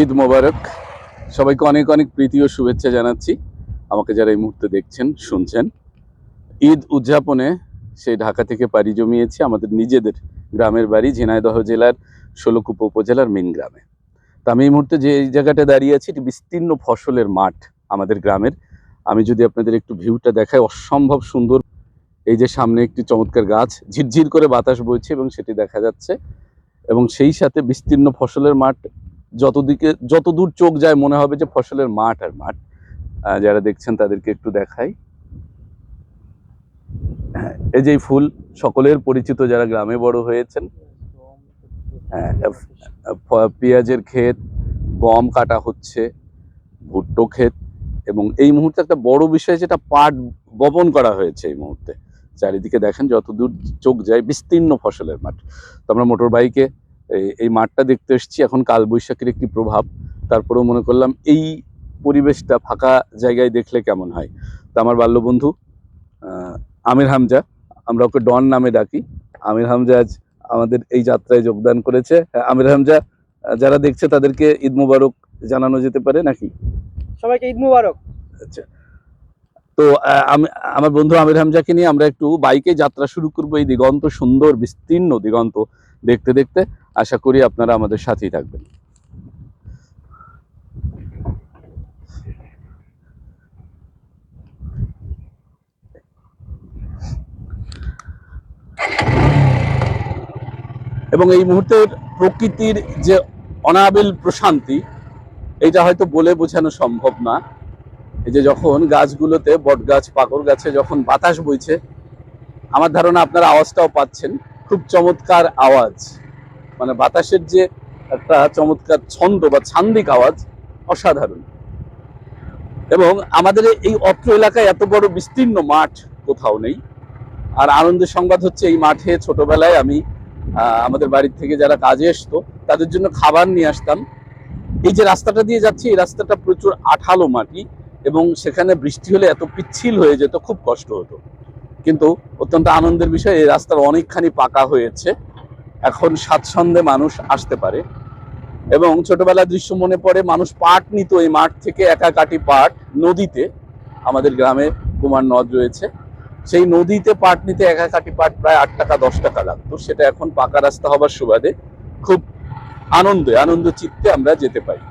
ঈদ মোবারক। সবাইকে অনেক অনেক প্রীতি ও শুভেচ্ছা জানাচ্ছি। আমাকে যারা এই মুহূর্তে দেখছেন, শুনছেন, ঈদ উদযাপনে সেই ঢাকা থেকে পাড়ি জমিয়েছি আমাদের নিজেদের গ্রামের বাড়ি, ঝিনাইদহ জেলার ষোলকুপা উপজেলার মেন গ্রামে। তা আমি এই মুহূর্তে যে এই জায়গাটা দাঁড়িয়ে আছি, এটি বিস্তীর্ণ ফসলের মাঠ আমাদের গ্রামের। আমি যদি আপনাদের একটু ভিউটা দেখাই, অসম্ভব সুন্দর। এই যে সামনে একটি চমৎকার গাছ, ঝিরঝির করে বাতাস বইছে এবং সেটি দেখা যাচ্ছে। এবং সেই সাথে বিস্তীর্ণ ফসলের মাঠ যতদিকে যত দূর চোখ যায় মনে হবে যে ফসলের মাঠ আর মাঠ। যারা দেখছেন তাদেরকে একটু দেখাই। হ্যাঁ, এই যে ফুল সকলের পরিচিত যারা গ্রামে বড় হয়েছেন। হ্যাঁ, পেঁয়াজের ক্ষেত গম কাটা হচ্ছে ভুট্টো ক্ষেত এবং এই মুহূর্তে একটা বড় বিষয় যেটা পাট বপন করা হয়েছে এই মুহূর্তে। চারিদিকে দেখেন যতদূর চোখ যায় বিস্তীর্ণ ফসলের মাঠ। তো আমরা মোটর বাইকে এই- এই মাঠটা দেখতে এসেছি। এখন কালবৈশাখীর একটি প্রভাব। তারপরেও মনে করলাম এই পরিবেশটা ফাঁকা জায়গায় দেখলে কেমন হয়? তো আমার বাল্যবন্ধু আমির হামজা আমরা ওকে ডন নামে ডাকি। আমির হামজা আজ আমাদের এই যাত্রায় যোগদান করেছে। হ্যাঁ, আমির হামজা যারা দেখছে তাদেরকে ঈদ মুবারক জানানো যেতে পারে নাকি? সবাইকে ঈদ মুবারক। আচ্ছা। তো আমি আমার বন্ধু আমির হামজাকে নিয়ে আমরা একটু বাইকে যাত্রা শুরু করব। এই দিগন্ত সুন্দর বিস্তীর্ণ দিগন্ত। দেখতে দেখতে আশা করি আপনারা আমাদের সাথেই থাকবেন। এবং এই মুহূর্তের প্রকৃতির যে অনাবিল প্রশান্তি, এটা হয়তো বলে বোঝানো সম্ভব না। এই যে যখন গাছগুলোতে বট গাছ পাকড় গাছে যখন বাতাস বইছে, আমার ধারণা আপনারা আওয়াজটাও পাচ্ছেন। খুব চমৎকার আওয়াজ। মানে বাতাসের যে একটা চমৎকার ছন্দ বা ছান্দিক আওয়াজ, অসাধারণ। এবং আমাদের এই অত্র এলাকায় এত বড় বিস্তীর্ণ মাঠ কোথাও নেই। আর আনন্দের সংবাদ হচ্ছে, এই মাঠে ছোটবেলায় আমি আমাদের বাড়ির থেকে যারা কাজে আসতো তাদের জন্য খাবার নিয়ে আসতাম। এই যে রাস্তাটা দিয়ে যাচ্ছি, এই রাস্তাটা প্রচুর আঠালো মাটি এবং সেখানে বৃষ্টি হলে এত পিচ্ছিল হয়ে যেত, খুব কষ্ট হতো। কিন্তু অত্যন্ত আনন্দের বিষয়, এই রাস্তার অনেকখানি পাকা হয়েছে। এখন স্বাচ্ছন্দ্যে মানুষ আসতে পারে। এবং ছোটবেলার দৃশ্য মনে পড়ে, মানুষ পাট নিত এই মাঠ থেকে একা কাটি পাট নদীতে। আমাদের গ্রামে কুমার নদ রয়েছে। সেই নদীতে পাট নিতে একা কাটি পাট প্রায় আট টাকা, দশ টাকা লাগতো। সেটা এখন পাকা রাস্তা হবার সুবাদে খুব আনন্দে, আনন্দ চিত্তে আমরা যেতে পারি।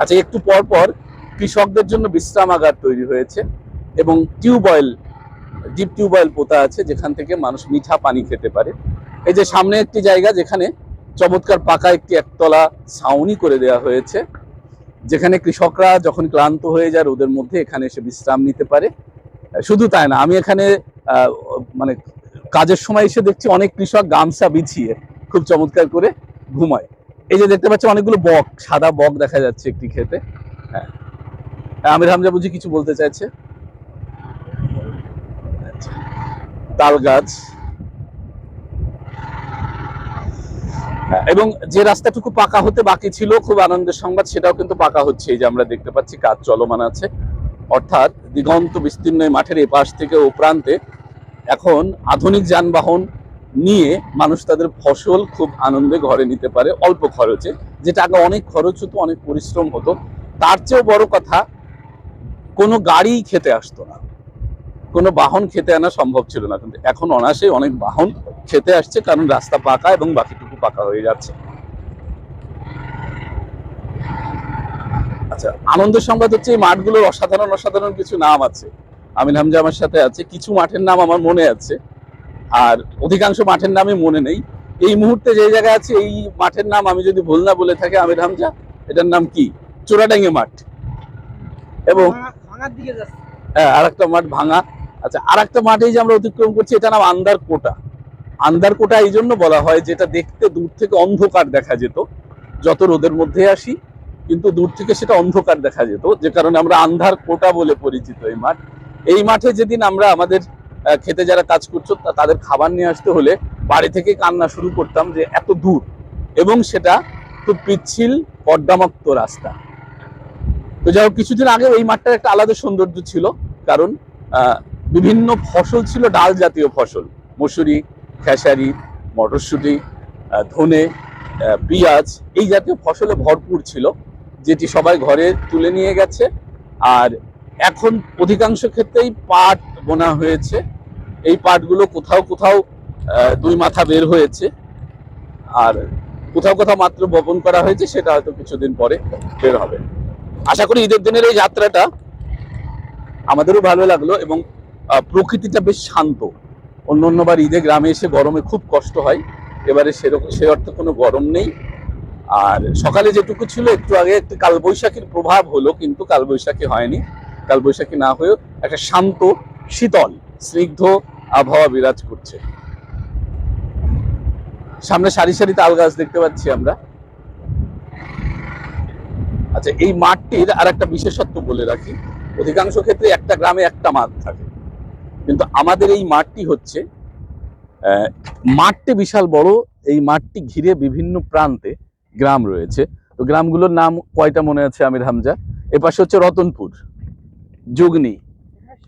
আচ্ছা একটু পর পর কৃষকদের জন্য বিশ্রামাগার তৈরি হয়েছে এবং টিউবওয়েল ডিপ টিউবওয়েল পোতা আছে, যেখান থেকে মানুষ মিঠা পানি খেতে পারে। এই যে সামনে একটি জায়গা, যেখানে চমৎকার পাকা একটি একতলা ছাউনি করে দেওয়া হয়েছে, যেখানে কৃষকরা যখন ক্লান্ত হয়ে যায়, রোদের মধ্যে এখানে এসে বিশ্রাম নিতে পারে। শুধু তাই না, আমি এখানে মানে কাজের সময় এসে দেখছি অনেক কৃষক গামছা বিছিয়ে খুব চমৎকার করে ঘুমায়। এই যে দেখতে পাচ্ছি অনেকগুলো বক, সাদা বক দেখা যাচ্ছে একটি ক্ষেতে। হ্যাঁ। আমির হামজা বুঝি কিছু বলতে চাইছে। তাল গাছ। হ্যাঁ, এবং যে রাস্তাটুকু পাকা হতে বাকি ছিল খুব আনন্দের সংবাদ সেটাও কিন্তু পাকা হচ্ছে। এই যে আমরা দেখতে পাচ্ছি কাজ চলমান আছে। অর্থাৎ দিগন্ত বিস্তীর্ণ মাঠের এপাশ থেকে ও প্রান্তে এখন আধুনিক যানবাহন নিয়ে মানুষ তাদের ফসল খুব আনন্দে ঘরে নিতে পারে অল্প খরচে। যেটা আগে অনেক খরচ হতো অনেক পরিশ্রম হতো। তার চেয়েও বড় কথা কোনো গাড়ি খেতে আসতো না। কোনো বাহন খেতে আনা সম্ভব ছিল না। কিন্তু এখন অনায়াসে অনেক বাহন খেতে আসছে কারণ রাস্তা পাকা এবং বাকিটুকু পাকা হয়ে যাচ্ছে। আচ্ছা আনন্দের সংবাদ হচ্ছে এই মাঠগুলোর অসাধারণ অসাধারণ কিছু নাম আছে। আমিন হামজা আমার সাথে আছে। কিছু মাঠের নাম আমার মনে আছে। আর অধিকাংশ মাঠের নামই মনে নেই। এই মুহূর্তে যে জায়গায় আছে এই মাঠের নাম আমি যদি ভুল না বলে থাকি আমির হামজা এটার নাম কি? চোরাডাঙ্গে মাঠ। এবং হ্যাঁ আর একটা মাঠ ভাঙা। আচ্ছা আর একটা মাঠে যে আমরা অতিক্রম করছি, এটা নাম আন্দার কোটা। আন্দার কোটা এই জন্য বলা হয় যেটা দেখতে দূর থেকে অন্ধকার দেখা যেত। যত রোদের মধ্যে আসি, কিন্তু দূর থেকে সেটা অন্ধকার দেখা যেত, যে কারণে আমরা আন্ধার কোটা বলে পরিচিত এই মাঠ। এই মাঠে যেদিন আমরা আমাদের খেতে যারা কাজ করছ তাদের খাবার নিয়ে আসতে হলে বাড়ি থেকে কান্না শুরু করতাম যে এত দূর। এবং সেটা খুব পিচ্ছিল পর্দামুক্ত রাস্তা। তো যাই হোক, কিছুদিন আগে এই মাঠটার একটা আলাদা সৌন্দর্য ছিল, কারণ বিভিন্ন ফসল ছিল, ডাল জাতীয় ফসল। মসুরি, খেসারি, মটরশুঁটি ধনে পেঁয়াজ, এই জাতীয় ফসলে ভরপুর ছিল, যেটি সবাই ঘরে তুলে নিয়ে গেছে। আর এখন অধিকাংশ ক্ষেত্রেই পাট বোনা হয়েছে। এই পাটগুলো কোথাও কোথাও দুই মাথা বের হয়েছে। আর কোথাও কোথাও মাত্র বপন করা হয়েছে, সেটা হয়তো কিছুদিন পরে বের হবে। আশা করি ঈদের দিনের এই যাত্রাটা আমাদেরও ভালো লাগল এবং প্রকৃতিটা বেশ শান্ত। অন্য অন্যবার ঈদে গ্রামে এসে গরমে খুব কষ্ট হয়। এবারে সেরকম, সে অর্থে কোনো গরম নেই। আর সকালে যেটুকু ছিল, একটু আগে একটু কালবৈশাখীর প্রভাব হলো, কিন্তু কালবৈশাখী হয়নি। কালবৈশাখী না হয়েও একটা শান্ত, শীতল, স্নিগ্ধ আবহাওয়া বিরাজ করছে। সামনে সারি সারি তাল গাছ দেখতে পাচ্ছি আমরা। আচ্ছা এই মাঠটির আর একটা বিশেষত্ব বলে রাখি। অধিকাংশ ক্ষেত্রে একটা গ্রামে একটা মাঠ থাকে। কিন্তু আমাদের এই মাঠটি হচ্ছে মাঠটি বিশাল বড় এই মাঠটি ঘিরে বিভিন্ন প্রান্তে গ্রাম রয়েছে। তো গ্রামগুলোর নাম কয়টা মনে আছে আমির হামজা? এপাশে হচ্ছে রতনপুর যুগনি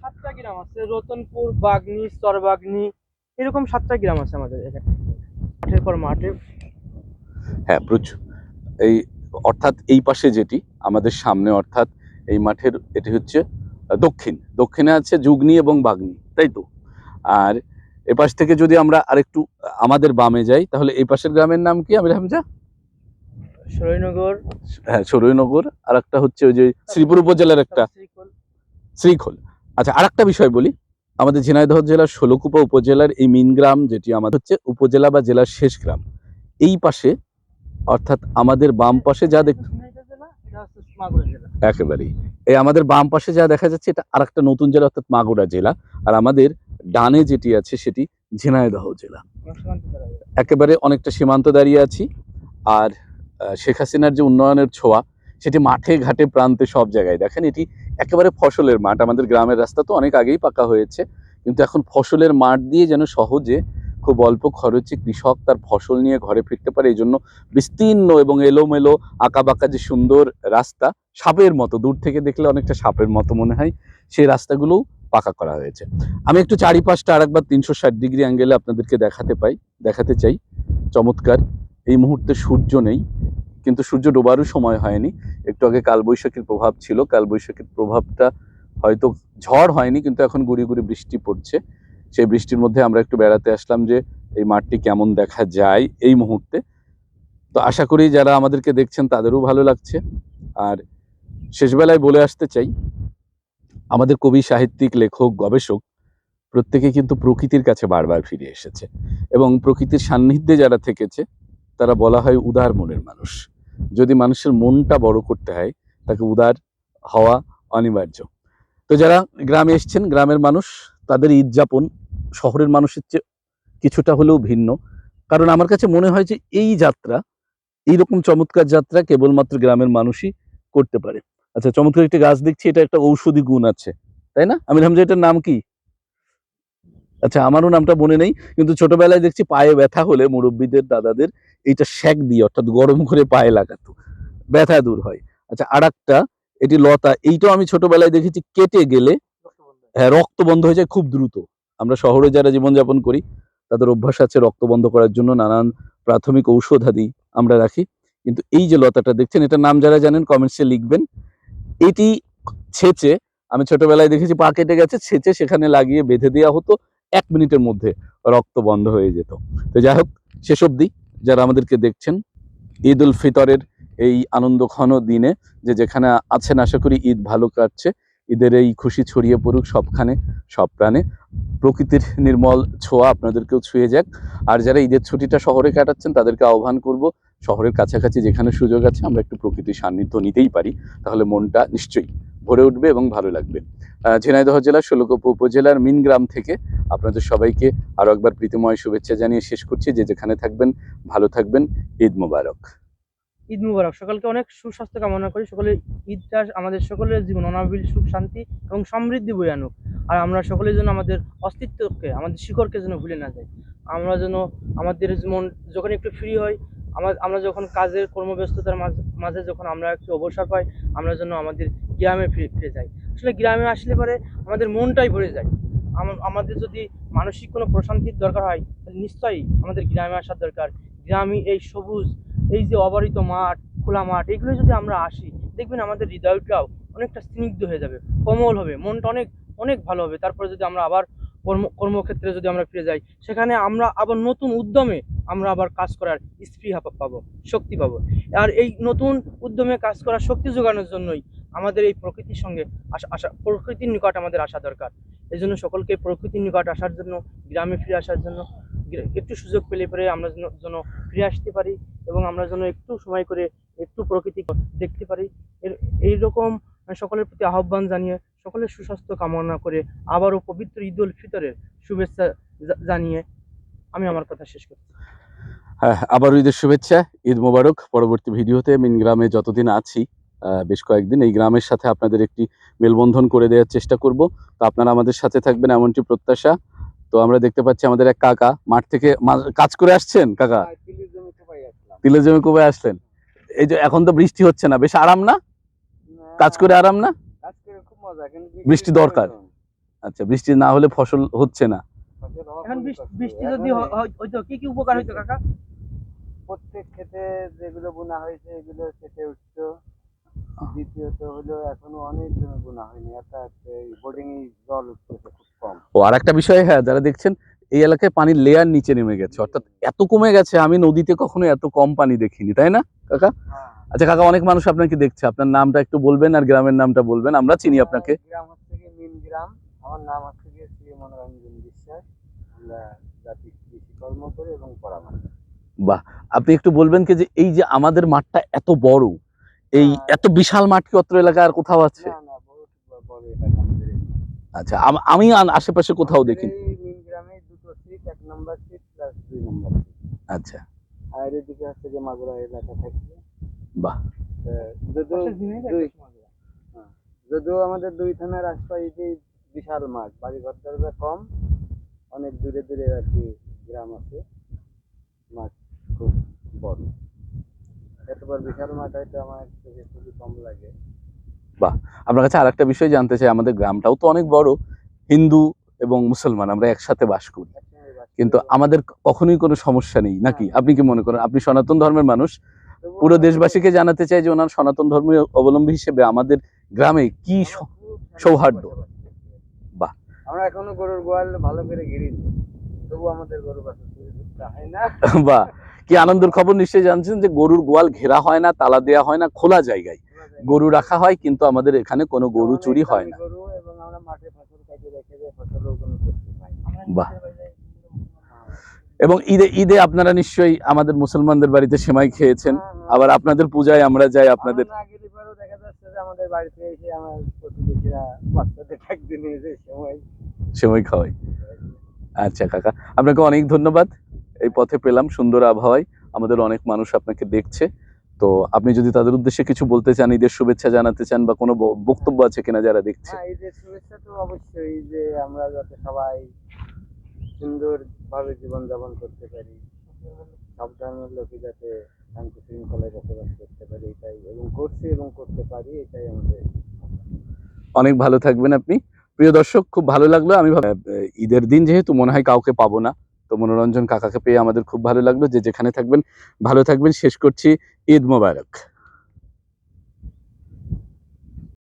সাতটা গ্রাম আছে রতনপুর বাগনি স্তরবাগনি এরকম সাতটা গ্রাম আছে আমাদের এখানে। মাঠের পর মাঠে। হ্যাঁ প্রচুর। এই অর্থাৎ এই পাশে যেটি আমাদের সামনে অর্থাৎ এই মাঠের এটি হচ্ছে দক্ষিণ। দক্ষিণে আছে যুগনি এবং বাগনি। তাই তো আর এপাশ থেকে যদি আমরা আরেকটু আমাদের বামে যাই তাহলে এই পাশের গ্রামের নাম কি আমির হামজা? সরৈনগর হ্যাঁ সরৈনগর আর একটা হচ্ছে ওই যে শ্রীপুর উপজেলার একটা শ্রীকোল। শ্রীখোল। আচ্ছা আর একটা বিষয় বলি। আমাদের ঝিনাইদহ জেলার ষোলকুপা উপজেলার এই মিন গ্রাম যেটি আমাদের হচ্ছে উপজেলা বা জেলার শেষ গ্রাম। এই পাশে অর্থাৎ আমাদের বাম পাশে যা দেখ একেবারেই। এই আমাদের বাম পাশে যা দেখা যাচ্ছে এটা আর একটা নতুন জেলা অর্থাৎ মাগুরা জেলা। আর আমাদের ডানে যেটি আছে সেটি ঝিনাইদহ জেলা। একেবারে অনেকটা সীমান্ত দাঁড়িয়ে আছি। আর শেখ হাসিনার যে উন্নয়নের ছোঁয়া সেটি মাঠে ঘাটে প্রান্তে সব জায়গায়। দেখেন এটি একেবারে ফসলের মাঠ। আমাদের গ্রামের রাস্তা তো অনেক আগেই পাকা হয়েছে। কিন্তু এখন ফসলের মাঠ দিয়ে যেন সহজে খুব অল্প খরচে কৃষক তার ফসল নিয়ে ঘরে ফিরতে পারে। এই জন্য বিস্তীর্ণ এবং এলোমেলো, আঁকাবাঁকা যে সুন্দর রাস্তা, সাপের মতো। দূর থেকে দেখলে অনেকটা সাপের মতো মনে হয়। সেই রাস্তাগুলোও পাকা করা হয়েছে। আমি একটু চারিপাশটা আরেকবার তিনশো ষাট ডিগ্রি অ্যাঙ্গেলে আপনাদেরকে দেখাতে পাই, দেখাতে চাই। চমৎকার। এই মুহূর্তে সূর্য নেই, কিন্তু সূর্য ডোবারও সময় হয়নি। একটু আগে কালবৈশাখীর প্রভাব ছিল। কালবৈশাখীর প্রভাবটা হয়তো ঝড় হয়নি, কিন্তু এখন গুড়ি গুড়ি বৃষ্টি পড়ছে। সেই বৃষ্টির মধ্যে আমরা একটু বেড়াতে আসলাম যে এই মাঠটি কেমন দেখা যায় এই মুহূর্তে। তো আশা করি যারা আমাদেরকে দেখছেন তাদেরও ভালো লাগছে। আর শেষবেলায় বলে আসতে চাই, আমাদের কবি, সাহিত্যিক, লেখক, গবেষক প্রত্যেকে কিন্তু প্রকৃতির কাছে বারবার ফিরে এসেছে এবং প্রকৃতির সান্নিধ্যে যারা থেকেছে, তারা বলা হয় উদার মনের মানুষ। যদি মানুষের মনটা বড় করতে হয়, তাকে উদার হওয়া অনিবার্য। তো যারা গ্রামে এসছেন, গ্রামের মানুষ, তাদের ঈদ যাপন শহরের মানুষের চেয়ে কিছুটা হলেও ভিন্ন। কারণ আমার কাছে মনে হয় যে এই যাত্রা, এইরকম চমৎকার যাত্রা কেবলমাত্র গ্রামের মানুষই করতে পারে। আচ্ছা চমৎকার একটি গাছ দেখছি, এটা একটা ঔষধি গুণ আছে, তাই না? আমি ভাবছি এটার নাম কি? আচ্ছা আমারও নামটা মনে নেই, কিন্তু ছোটবেলায় দেখছি পায়ে ব্যথা হলে মুরব্বীদের, দাদাদের এইটা শেক দিয়ে, অর্থাৎ গরম করে পায়ে লাগাতো। ব্যথা দূর হয়। আচ্ছা আর একটা এটি লতা, এইটাও আমি ছোটবেলায় দেখেছি কেটে গেলে হ্যাঁ রক্ত বন্ধ হয়ে যায় খুব দ্রুত। আমরা শহরে যারা জীবনযাপন করি, তাদের অভ্যাস আছে রক্ত বন্ধ করার জন্য নানান প্রাথমিক ঔষধাদি আমরা রাখি। কিন্তু এই যে লতাটা দেখছেন, এটার নাম যারা জানেন কমেন্টসে লিখবেন। এটি ছেচে, আমি ছোটবেলায় দেখেছি, পা কেটে গেছে, ছেচে সেখানে লাগিয়ে বেঁধে দেওয়া হতো, এক মিনিটের মধ্যে রক্ত বন্ধ হয়ে যেত। তো যাই হোক, শেষ অবধি যারা আমাদেরকে দেখছেন, ঈদ উল ফিতরের এই আনন্দঘন দিনে যে যেখানে আছেন, আশা করি ঈদ ভালো কাটছে। ঈদের এই খুশি ছড়িয়ে পড়ুক সবখানে, সব প্রাণে। প্রকৃতির নির্মল ছোঁয়া আপনাদেরকেও ছুঁয়ে যাক। আর যারা ঈদের ছুটিটা শহরে কাটাচ্ছেন, তাদেরকে আহ্বান করব, শহরের কাছাকাছি যেখানে সুযোগ আছে, আমরা একটু প্রকৃতির সান্নিধ্য নিতেই পারি। তাহলে মনটা নিশ্চয়ই ভরে উঠবে এবং ভালো লাগবে। ঝিনাইদহ জেলার ষোলকোপ উপজেলার মিনগ্রাম থেকে আপনাদের সবাইকে আরও একবার প্রীতিময় শুভেচ্ছা জানিয়ে শেষ করছি। যে যেখানে থাকবেন, ভালো থাকবেন। ঈদ মোবারক। ঈদ মুবারক। সকলকে অনেক সুস্বাস্থ্য কামনা করি। সকলে ঈদটা আমাদের সকলের জীবন, অনাবিল সুখ, শান্তি এবং সমৃদ্ধি বয়ে আনুক। আর আমরা সকলের জন্য আমাদের অস্তিত্বকে, আমাদের শিকড়কে যেন ভুলে না যাই। আমরা যেন আমাদের মন যখন একটু ফ্রি হয় আমার আমরা যখন কাজের কর্মব্যস্ততার মাঝ- মাঝে যখন আমরা একটু অবসর পাই, আমরা যেন আমাদের গ্রামে ফিরে ফিরে যাই। আসলে গ্রামে আসলে পরে আমাদের মনটাই ভরে যায়। আমাদের যদি মানসিক কোনো প্রশান্তির দরকার হয়, তাহলে নিশ্চয়ই আমাদের গ্রামে আসার দরকার। গ্রামই এই সবুজ এই যে অবারিত মাঠ, খোলা মাঠ, এগুলো যদি আমরা আসি, দেখবেন আমাদের হৃদয়টাও অনেকটা স্নিগ্ধ হয়ে যাবে, কোমল হবে, মনটা অনেক অনেক ভালো হবে। তারপরে যদি আমরা আবার কর্ম, কর্মক্ষেত্রে যদি আমরা ফিরে যাই, সেখানে আমরা আবার নতুন উদ্যমে আমরা আবার কাজ করার স্পৃহা পাবো, শক্তি পাবো। আর এই নতুন উদ্যমে কাজ করার শক্তি যোগানোর জন্যই আমাদের এই প্রকৃতির সঙ্গে আসা আসা প্রকৃতির নিকট আমাদের আসা দরকার। এই জন্য সকলকে প্রকৃতির নিকট আসার জন্য, গ্রামে ফিরে আসার জন্য একটু সুযোগ পেলে পরে আমরা যেন ফিরে আসতে পারি এবং আমরা যেন একটু সময় করে একটু প্রকৃতি দেখতে পারি। এইরকম সকলের প্রতি আহ্বান জানিয়ে, সকলের সুস্বাস্থ্য কামনা করে আবারও পবিত্র ঈদ উল ফিতরের শুভেচ্ছা জানিয়ে আমি আমার কথা শেষ করছি। হ্যাঁ আবারও ঈদের শুভেচ্ছা, ঈদ মোবারক। পরবর্তী ভিডিওতে মিন গ্রামে যতদিন আছি বেশ কয়েকদিন এই গ্রামের সাথে আপনাদের একটি মেলবন্ধন করে দেওয়ার চেষ্টা করব। তো আপনারা আমাদের সাথে থাকবেন এমনটি প্রত্যাশা। তো আমরা দেখতে পাচ্ছি আমাদের এক কাকা মাঠ থেকে কাজ করে আসছেন কাকা? তিলের জমি কবে আসলেন। এই যে এখন তো বৃষ্টি হচ্ছে না বেশ আরাম না? কাজ করে আরাম না? কাজ করে খুব মজা কিন্তু বৃষ্টি দরকার। আচ্ছা বৃষ্টি না হলে ফসল হচ্ছে না। এখন বৃষ্টি বৃষ্টি যদি হইতো কি কি উপকার হইতো কাকা? প্রত্যেক ক্ষেতে যেগুলো বোনা হয়েছে এগুলো কেটে উঠতো। দ্বিতীয়ত হলো এখনও অনেক জমি বোনা হয়নি বোর্ডিং জল উঠতেছে খুব কম। ও আর একটা বিষয় হ্যাঁ যারা দেখছেন এই এলাকায় পানির লেয়ার নিচে নেমে গেছে অর্থাৎ এত কমে গেছে আমি নদীতে কখনো এত কম পানি দেখিনি তাই না কাকা? আচ্ছা কাকা অনেক মানুষ আপনাকে দেখছে আপনার নামটা একটু বলবেন আর গ্রামের নামটা বলবেন আমরা চিনি আপনাকে। গ্রাম হচ্ছে গিয়ে মিন গ্রাম আমার নাম হচ্ছে গিয়ে শ্রী মনোরঞ্জন বিশ্বাস আমরা জাতি কৃষি কর্ম করি এবং পরামর্শ আপনি একটু বলবেন কি যে এই যে আমাদের মাঠটা এত বড় এই হ্যাঁ। এত বিশাল মাঠ কি অত্র এলাকায় আর কোথাও আছে। আচ্ছা আমি আশেপাশে কোথাও দেখি আমাদের গ্রামে দুটো সিট এক নম্বর সিট প্লাস দুই নম্বর আচ্ছা। আর এদিকে হচ্ছে যে মাগুরা এলাকা থাকবে বাহ। যদিও আমাদের দুই থানার আশপাশে বিশাল মাঠ বাড়ি ঘর দরজা কম অনেক দূরে দূরে আর কি গ্রাম আছে। মাঠ খুব বড়। এতবার বিশাল মাঠ হয়তো আমার খুবই কম লাগে। আপনার কাছে আরেকটা বিষয় জানতে চাই আমাদের গ্রামটাও তো অনেক বড় হিন্দু এবং মুসলমান আমরা একসাথে বাস করি। কিন্তু আমাদের কখনোই কোনো সমস্যা নেই নাকি আপনি কি মনে করেন? আপনি সনাতন ধর্মের মানুষ পুরো দেশবাসীকে জানাতে চাই যে ওনার সনাতন ধর্মের অবলম্বী হিসেবে আমাদের গ্রামে কি সৌহার্দ্য। বাহ। আমরা এখনও গরুর গোয়াল ভালো করে ঘিরিনি তবু আমাদের গরু হয় না। বা কি আনন্দের খবর? নিশ্চয়ই জানছেন যে গরুর গোয়াল ঘেরা হয় না তালা দেয়া হয় না খোলা জায়গায়। গরু রাখা হয় কিন্তু আমাদের এখানে কোনো গরু চুরি হয় না। এবং বাহ। ঈদে ঈদে আপনারা নিশ্চয়ই আমাদের মুসলমানদের বাড়িতে সেমাই খেয়েছেন। হ্যাঁ, হ্যাঁ। আবার আপনাদের পূজায় আমরা যাই আপনাদের সেমাই খাওয়াই আচ্ছা কাকা আপনাকে অনেক ধন্যবাদ। এই পথে পেলাম সুন্দর আবহাওয়ায়। আমাদের অনেক মানুষ আপনাকে দেখছে। তো আপনি যদি তাদের উদ্দেশ্যে কিছু বলতে চান ঈদের শুভেচ্ছা জানাতে চান বা কোনো বক্তব্য আছে কিনা যারা দেখছে? হ্যাঁ ঈদের শুভেচ্ছা তো অবশ্যই যে আমরা যাতে সবাই সুন্দরভাবে জীবনযাপন করতে পারি সব ধর্মের লোকই যাতে শান্তি শৃঙ্খলায় বসবাস করতে পারি এটাই এবং করছি এবং করতে পারি এটাই আমাদের অনেক ভালো থাকবেন আপনি। প্রিয় দর্শক খুব ভালো লাগল। আমি ঈদের দিন যেহেতু মনে হয় কাউকে পাবো না। তো মনোরঞ্জন কাকাকে পেয়ে আমাদের খুব ভালো লাগল। যে যেখানে থাকবেন, ভালো থাকবেন। শেষ করছি ঈদ মোবারক।